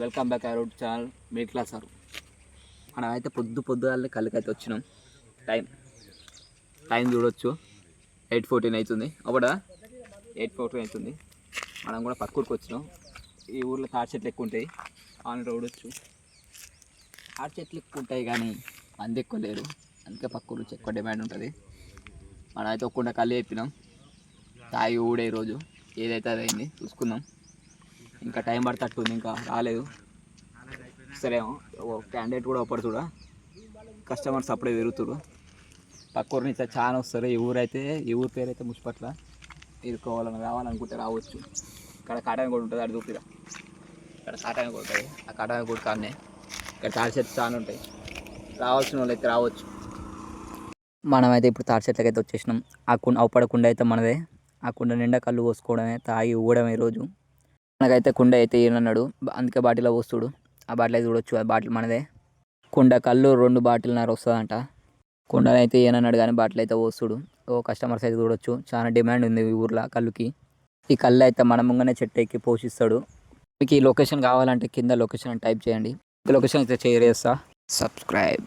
Welcome back our channel మీ class sir మనం అయితే పొద్దు పొద్దుగాలనే కళ్ళకైతే వచ్చినాం. టైం టైం చూడొచ్చు. ఎయిట్ ఫోర్టీన్ అవుతుంది అప్పుడా ఎయిట్ ఫోర్టీన్ అవుతుంది మనం కూడా పక్కూరికి వచ్చినాం. ఈ ఊర్లో తాడి చెట్లు ఎక్కువ ఉంటాయి. ఆన్ రోడొచ్చు తాడి చెట్లు ఎక్కువ ఉంటాయి కానీ మంది ఎక్కువ లేరు. అందుకే పక్క ఊరు ఎక్కువ డిమాండ్ ఉంటుంది. మనం అయితే ఒక్కుండా కళ్ళు చెప్పినాం తాగి ఊడే రోజు. ఏదైతే అదైంది చూసుకుందాం. ఇంకా టైం పడతట్టుంది ఇంకా రాలేదు. సరేమో ఓ క్యాండిడేట్ కూడా ఒకటి చూడ. కస్టమర్స్ అప్పుడే పెరుగుతుడు పక్కూరు నుంచి చాలా వస్తారు. ఈ ఊరైతే అయితే ఈ ఊరు పేరు అయితే ముసిపట్ల ఇరుకోవాలని రావాలనుకుంటే రావచ్చు. ఇక్కడ కాటాని కూడా ఉంటుంది అది చూపిరా. ఇక్కడ కాటాని కూడా ఉంటుంది. ఆ కాటాని కూడా కాడనే. ఇక్కడ తాడి చెట్లు చాలా ఉంటాయి. రావాల్సిన వాళ్ళు అయితే రావచ్చు. మనమైతే ఇప్పుడు తాడి చెట్లకి అయితే వచ్చేసినాం. ఆ కుండ అవపడకుండా అయితే మనదే. ఆ కుండ నిండా కళ్ళు పోసుకోవడమే తాగి ఊడమే రోజు. మనకైతే కుండ అయితే ఈయనన్నాడు. అందుకే బాటిల్లో పోస్తుడు. ఆ బాటిల్ అయితే చూడొచ్చు ఆ బాటిల్ మనదే. కుండ కళ్ళు రెండు బాటిల్నర వస్తుందంట. కుండనైతే ఏనన్నాడు ఈయనన్నాడు కానీ బాటిల్ అయితే పోస్తుడు. ఓ కస్టమర్స్ అయితే చూడొచ్చు. చాలా డిమాండ్ ఉంది ఈ ఊర్లో కళ్ళుకి. ఈ కళ్ళు అయితే మన ముంగనే చెట్టు ఎక్కి పోషిస్తాడు. మీకు ఈ లొకేషన్ కావాలంటే కింద లొకేషన్ టైప్ చేయండి. ఈ లొకేషన్ అయితే షేర్ చేస్తా. సబ్స్క్రైబ్.